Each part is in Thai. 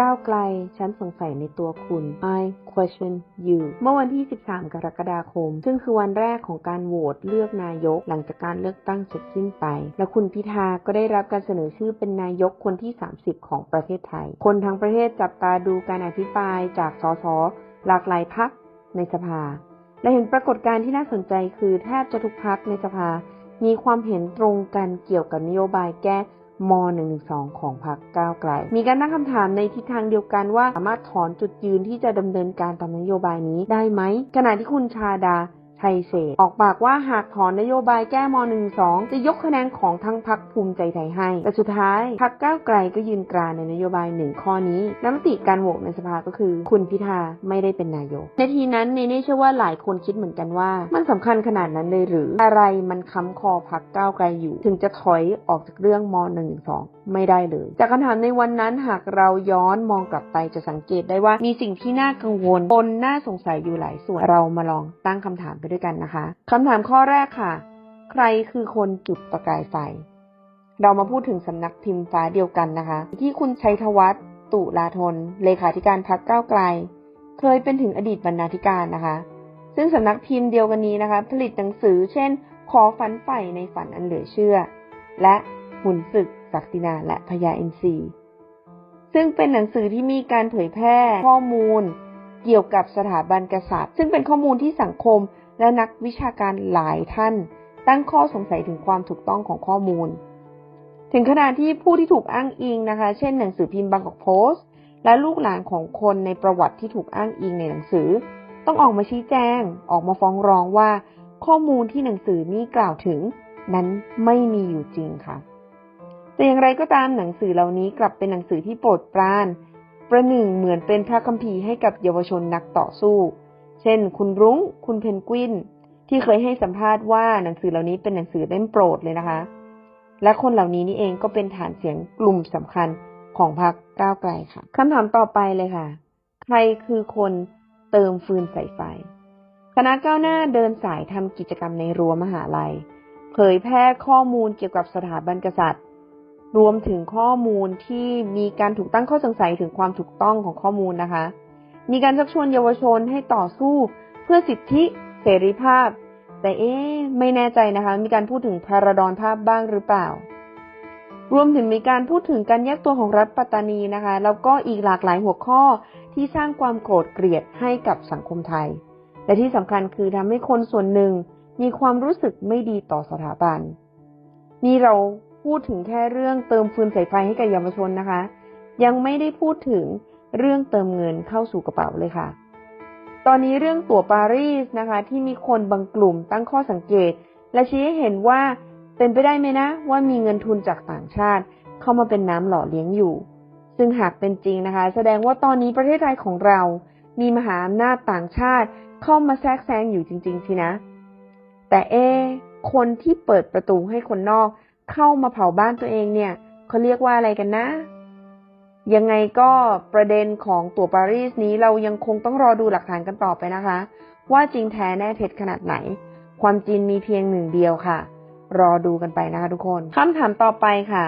ก้าวไกล ฉันสงสัยในตัวคุณ I question you เมื่อวันที่ 13 กรกฎาคม ซึ่งคือวันแรกของการโหวตเลือกนายก หลังจากการเลือกตั้งเสร็จสิ้นไป และคุณพิธาก็ได้รับการเสนอชื่อเป็นนายกคนที่ 30 ของประเทศไทย คนทั้งประเทศจับตาดูการอภิปรายจากสสหลากหลายพักในสภา และเห็นปรากฏการณ์ที่น่าสนใจคือแทบจะทุกพักในสภา มีความเห็นตรงกันเกี่ยวกับนโยบายแก้ ม .112 ของพรรคก้าวไกล มีการตั้งคำถามในทิศทางเดียวกันว่าสามารถถอนจุดยืนที่จะดำเนินการตามนโยบายนี้ได้ไหมขณะที่คุณชาดา ไทยเศษออกปากว่าหากถอนนโยบายแก้ม .12 จะยกคะแนนของทั้งพักภูมิใจไทยให้ แต่สุดท้ายพักก้าวไกลก็ยืนกรานในนโยบายหนึ่งข้อนี้น้ำติการโหวตในสภาก็คือ คุณพิธาไม่ได้เป็นนายก ในทีนั้นเนเน่เชื่อว่าหลายคนคิดเหมือนกันว่า มันสำคัญขนาดนั้นเลยหรืออะไรมันค้ำคอพักก้าวไกลอยู่ ถึงจะถอยออกจากเรื่องม .112 ไม่ได้เลย จากคำถามในวันนั้นหากเราย้อนมองกลับไปจะสังเกตได้ว่ามีสิ่งที่น่ากังวลปนน่าสงสัยอยู่หลายส่วนเรามาลองตั้งคำถามไปด้วยกันนะคะคำถามข้อแรกค่ะ ใครคือคนจุดประกายไฟ เรามาพูดถึงสำนักพิมพ์ฟ้าเดียวกันนะคะ ที่คุณชัยธวัฒน์ตุลาธน เลขาธิการพักก้าวไกล เคยเป็นถึงอดีตบรรณาธิการนะคะ ซึ่งสำนักพิมพ์เดียวกันนี้นะคะ ผลิตหนังสือ เช่น ขอฝันใฝ่ในฝันอันเหลือเชื่อ และหุ่นศึกศักดินาและพญาเอ็นซีซึ่งเป็นหนังสือที่มีการเผยแพร่ข้อมูลเกี่ยวกับสถาบันกษัตริย์ ซึ่งเป็นข้อมูลที่สังคม และนักวิชาการหลายท่าน ตั้งข้อสงสัยถึงความถูกต้องของข้อมูล ถึงขนาดที่ผู้ที่ถูกอ้างอิงนะคะ เช่นหนังสือพิมพ์บางกอกโพสต์และลูกหลานของคนในประวัติที่ถูกอ้างอิงในหนังสือ ต้องออกมาชี้แจง ออกมาฟ้องร้องว่า ข้อมูลที่หนังสือนี้กล่าวถึง นั้นไม่มีอยู่จริงค่ะ แต่อย่างไรก็ตามหนังสือเหล่านี้กลับเป็นหนังสือที่โปรดปราน ประหนึ่งเหมือนเป็นพระคัมภีร์ให้กับเยาวชนนักต่อสู้ เช่น คุณรุง้ง คุณเพนกวิน ที่เคยให้สัมภาษณ์ว่าหนังสือเหล่านี้เป็นหนังสือเล่มโปรดเลยนะคะ และคนเหล่านี้นี่เองก็เป็นฐานเสียงกลุ่มสำคัญของพรรคก้าวไกลค่ะคำถามต่อไปเลยค่ะ ใครคือคนเติมฟืนใส่ไฟ คณะก้าวหน้าเดินสายทำกิจกรรมในรั้วมหาลัย เผยแพร่ข้อมูลเกี่ยวกับสถาบันกษัตริย์ รวมถึงข้อมูลที่มีการถูกตั้งข้อสงสัยถึงความถูกต้องของข้อมูลนะคะ มีการชักชวนเยาวชนให้ต่อสู้เพื่อสิทธิเสรีภาพ แต่เอ๊ไม่แน่ใจนะคะ มีการพูดถึงพาราดอนภาพบ้างหรือเปล่า รวมถึงมีการพูดถึงการแยกตัวของรัฐปัตตานีนะคะ แล้วก็อีกหลากหลายหัวข้อที่สร้างความโกรธเกลียดให้กับสังคมไทย และที่สำคัญคือทำให้คนส่วนหนึ่งมีความรู้สึกไม่ดีต่อสถาบัน นี่เราพูดถึงแค่เรื่องเติมฟืนใส่ไฟให้กับเยาวชนนะคะ ยังไม่ได้พูดถึง เรื่องเติมเงินเข้าสู่กระเป๋าเลยค่ะ ตอนนี้เรื่องตั๋วปารีสนะคะ ที่มีคนบางกลุ่มตั้งข้อสังเกต และชี้ให้เห็นว่าเป็นไปได้ไหมนะ ว่ามีเงินทุนจากต่างชาติ เข้ามาเป็นน้ำหล่อเลี้ยงอยู่ ซึ่งหากเป็นจริงนะคะ แสดงว่าตอนนี้ประเทศไทยของเรา มีมหาอำนาจต่างชาติเข้ามาแทรกแซงอยู่จริงๆสินะ แต่เอ คนที่เปิดประตูให้คนนอก เข้ามาเผาบ้านตัวเองเนี่ยเขาเรียกว่าอะไรกันนะ ยังไงก็ประเด็นของตั๋วปารีสนี้เรายังคงต้องรอดูหลักฐานกันต่อไปนะคะ ว่าจริงแท้แน่เท็จขนาดไหน ความจริงมีเพียงหนึ่งเดียวค่ะ รอดูกันไปนะคะทุกคนคำถามต่อไปค่ะ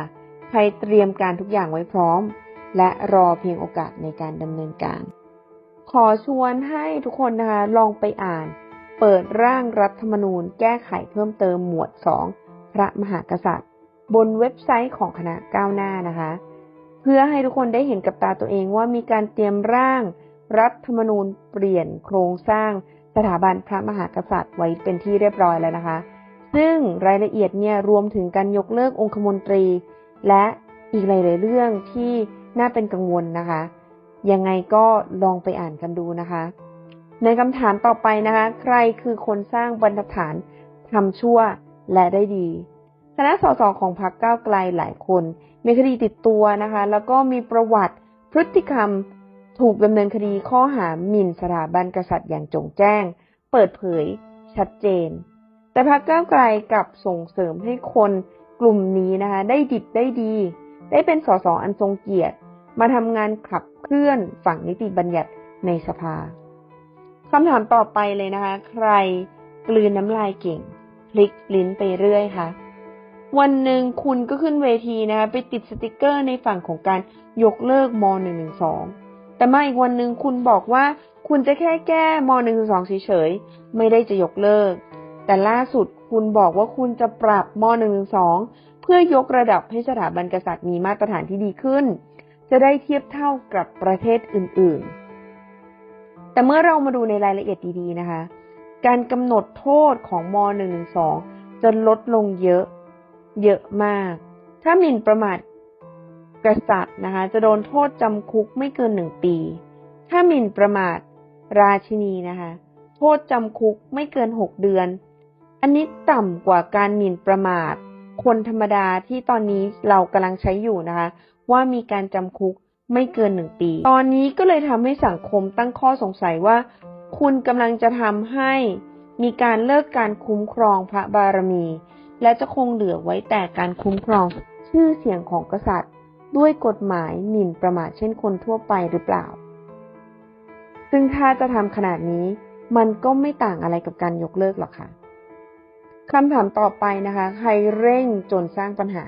ใครเตรียมการทุกอย่างไว้พร้อม และรอเพียงโอกาสในการดำเนินการ ขอชวนให้ทุกคนนะคะลองไปอ่าน เปิดร่างรัฐธรรมนูญ แก้ไขเพิ่มเติมหมวด 2 พระมหากษัตริย์ บนเว็บไซต์ของคณะก้าวหน้านะคะ เพื่อให้ทุกคนได้เห็นกับตาตัวเองว่ามีการเตรียมร่าง รัฐธรรมนูญเปลี่ยนโครงสร้างสถาบันพระมหากษัตริย์ไว้เป็นที่เรียบร้อยแล้วนะคะ ซึ่งรายละเอียดเนี่ยรวมถึงการยกเลิกองคมนตรี และอีกหลาย ๆ เรื่องที่น่าเป็นกังวลนะคะ ยังไงก็ลองไปอ่านกันดูนะคะ ในคำถามต่อไปนะคะ ใครคือคนสร้างบรรทัดฐานทำชั่วและได้ดี คณะสสของพรรคก้าวไกลหลายคน มีคดีติดตัวนะคะ แล้วก็มีประวัติพฤติกรรมถูกดำเนินคดีข้อหาหมิ่นสถาบันกษัตริย์อย่างจงแจ้ง เปิดเผย ชัดเจน แต่พรรคก้าวไกลกับส่งเสริมให้คนกลุ่มนี้นะคะ ได้ดิบได้ดี ได้เป็นสสอันทรงเกียรติ มาทำงานขับเคลื่อนฝั่งนิติบัญญัติในสภาคำถามต่อไปเลยนะคะ ใครกลืนน้ำลายเก่ง พลิกลิ้นไปเรื่อยคะ วันหนึ่งคุณก็ขึ้นเวทีนะคะไปติดสติกเกอร์ในฝั่งของการยกเลิกม .112 แต่มาอีกวันหนึ่งคุณบอกว่าคุณจะแค่แก้ม .112 เฉยๆไม่ได้จะยกเลิก แต่ล่าสุดคุณบอกว่าคุณจะปรับม .112 เพื่อยกระดับให้สถาบันกษัตริย์มีมาตรฐานที่ดีขึ้น จะได้เทียบเท่ากับประเทศอื่นๆ แต่เมื่อเรามาดูในรายละเอียดดีๆนะคะ การกำหนดโทษของม .112 จะลดลงเยอะ เยอะมาก ถ้าหมิ่นประมาทกษัตริย์นะคะ จะโดนโทษจำคุกไม่เกินหนึ่งปี ถ้าหมิ่นประมาทราชินีนะคะ โทษจำคุกไม่เกินหกเดือน อันนี้ต่ำกว่าการหมิ่นประมาท คนธรรมดาที่ตอนนี้เรากำลังใช้อยู่นะคะ ว่ามีการจำคุกไม่เกินหนึ่งปี ตอนนี้ก็เลยทำให้สังคมตั้งข้อสงสัยว่า คุณกำลังจะทำให้มีการเลิกการคุ้มครองพระบารมี และจะคงเหลือไว้แต่การคุ้มครองชื่อเสียงของกษัตริย์ ด้วยกฎหมายหมิ่นประมาทเช่นคนทั่วไปหรือเปล่า ซึ่งถ้าจะทำขนาดนี้ มันก็ไม่ต่างอะไรกับการยกเลิกหรอกค่ะคำถามต่อไปนะคะ ใครเร่งจนสร้างปัญหา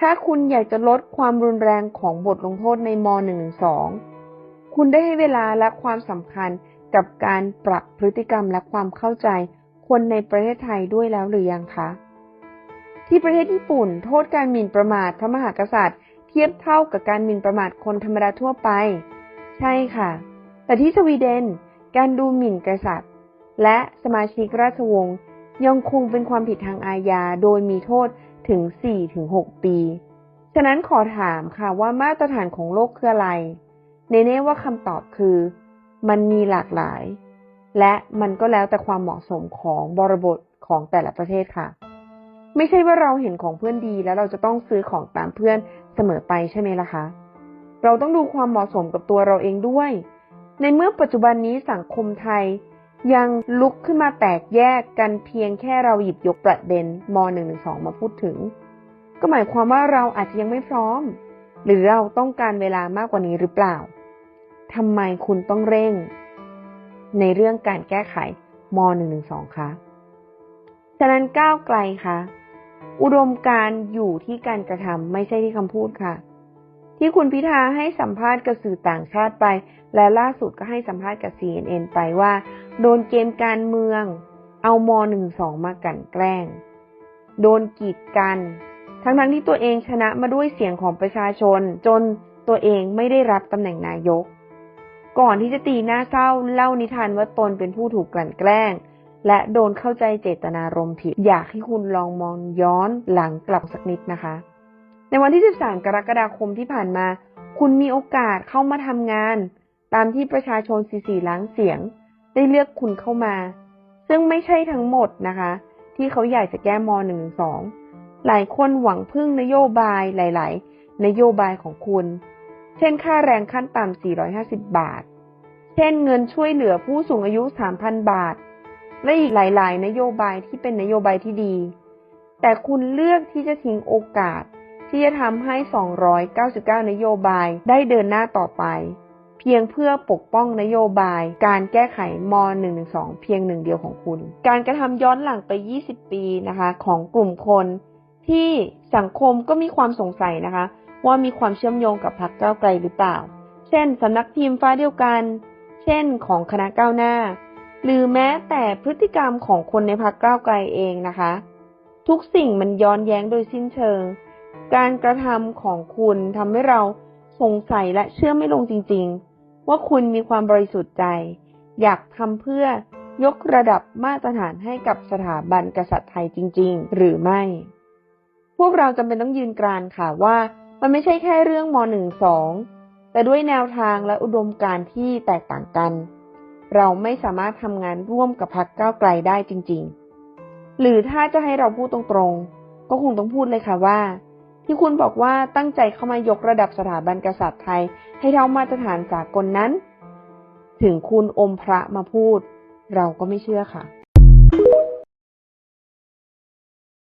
ถ้าคุณอยากจะลดความรุนแรงของบทลงโทษในม .112 คุณได้ให้เวลาและความสำคัญกับการปรับพฤติกรรมและความเข้าใจ คนในประเทศไทยด้วยแล้วหรือยังคะ ที่ประเทศญี่ปุ่น โทษการหมิ่นประมาทพระมหากษัตริย์ เทียบเท่ากับการหมิ่นประมาทคนธรรมดาทั่วไป ใช่ค่ะ แต่ที่สวีเดนการดูหมิ่นกษัตริย์ และสมาชิกราชวงศ์ยังคงเป็นความผิดทางอาญาโดยมีโทษถึง 4-6 ปี ฉะนั้นขอถามค่ะว่ามาตรฐานของโลกคืออะไร เนเน่ว่าคำตอบคือ มันมีหลากหลาย และมันก็แล้วแต่ความเหมาะสมของบริบทของแต่ละประเทศค่ะ ไม่ใช่ว่าเราเห็นของเพื่อนดีแล้วเราจะต้องซื้อของตามเพื่อนเสมอไปใช่ไหมล่ะคะ เราต้องดูความเหมาะสมกับตัวเราเองด้วย ในเมื่อปัจจุบันนี้สังคมไทยยังลุกขึ้นมาแตกแยกกันเพียงแค่เราหยิบยกประเด็นม .112 มาพูดถึง ก็หมายความว่าเราอาจจะยังไม่พร้อม หรือเราต้องการเวลามากกว่านี้หรือเปล่าทำไมคุณต้องเร่ง ในเรื่องการแก้ไขม .112 คะฉะนั้นก้าวไกลคะอุดมการอยู่ที่การกระทำไม่ใช่ที่คำพูดค่ะ ที่คุณพิธาให้สัมภาษณ์กับสื่อต่างชาติไป และล่าสุดก็ให้สัมภาษณ์กับ CNN ไปว่า โดนเกมการเมือง เอาม .12 มากันแกล้ง โดนกีดกัน ทั้งทั้งที่ตัวเองชนะมาด้วยเสียงของประชาชน จนตัวเองไม่ได้รับตำแหน่งนายก ก่อนที่จะตีหน้าเศร้าเล่านิทานว่าตนเป็นผู้ถูกกลั่นแกล้ง และโดนเข้าใจเจตนารมณ์ผิด อยากให้คุณลองมองย้อนหลังกลับสักนิดนะคะ ในวันที่ 13 กรกฎาคมที่ผ่านมา คุณมีโอกาสเข้ามาทำงาน ตามที่ประชาชน 44 ล้านเสียง ได้เลือกคุณเข้ามา ซึ่งไม่ใช่ทั้งหมดนะคะ ที่เขาอยากจะแก้ม .112 หลายคนหวังพึ่งนโยบายหลาย ๆ นโยบายของคุณ เช่น ค่าแรงขั้นต่ำ 450 บาท เช่น เงินช่วยเหลือผู้สูงอายุ 3,000 บาท และอีกหลาย ๆ นโยบายที่เป็นนโยบายที่ดี แต่คุณเลือกที่จะทิ้งโอกาส ที่จะทำให้ 299 นโยบายได้เดินหน้าต่อไป เพียงเพื่อปกป้องนโยบาย การแก้ไขม .112 เพียงหนึ่งเดียวของคุณ การกระทำย้อนหลังไป 20 ปีนะคะ ของกลุ่มคนที่สังคมก็มีความสงสัยนะคะ ว่ามีความเชื่อมโยงกับพรรคก้าวไกลหรือเปล่า เช่นสำนักพิมพ์ฟ้าเดียวกัน เช่นของคณะก้าวหน้า หรือแม้แต่พฤติกรรมของคนในพรรคก้าวไกลเองนะคะ ทุกสิ่งมันย้อนแย้งโดยสิ้นเชิง การกระทำของคุณทำให้เราสงสัยและเชื่อไม่ลงจริง ๆ ว่าคุณมีความบริสุทธิ์ใจ อยากทำเพื่อยกระดับมาตรฐานให้กับสถาบันกษัตริย์ไทยจริง ๆ หรือไม่ พวกเราจำเป็นต้องยืนกรานค่ะว่า มันไม่ใช่แค่เรื่องม .12 แต่ด้วยแนวทางและอุดมการณ์ที่แตกต่างกัน เราไม่สามารถทำงานร่วมกับพรรคก้าวไกลได้จริง ๆ หรือถ้าจะให้เราพูดตรงๆ ก็คงต้องพูดเลยค่ะว่า ที่คุณบอกว่าตั้งใจเข้ามายกระดับสถาบันกษัตริย์ไทย ให้เท่ามาตรฐานสากลนั้น ถึงคุณอมพระมาพูด เราก็ไม่เชื่อค่ะ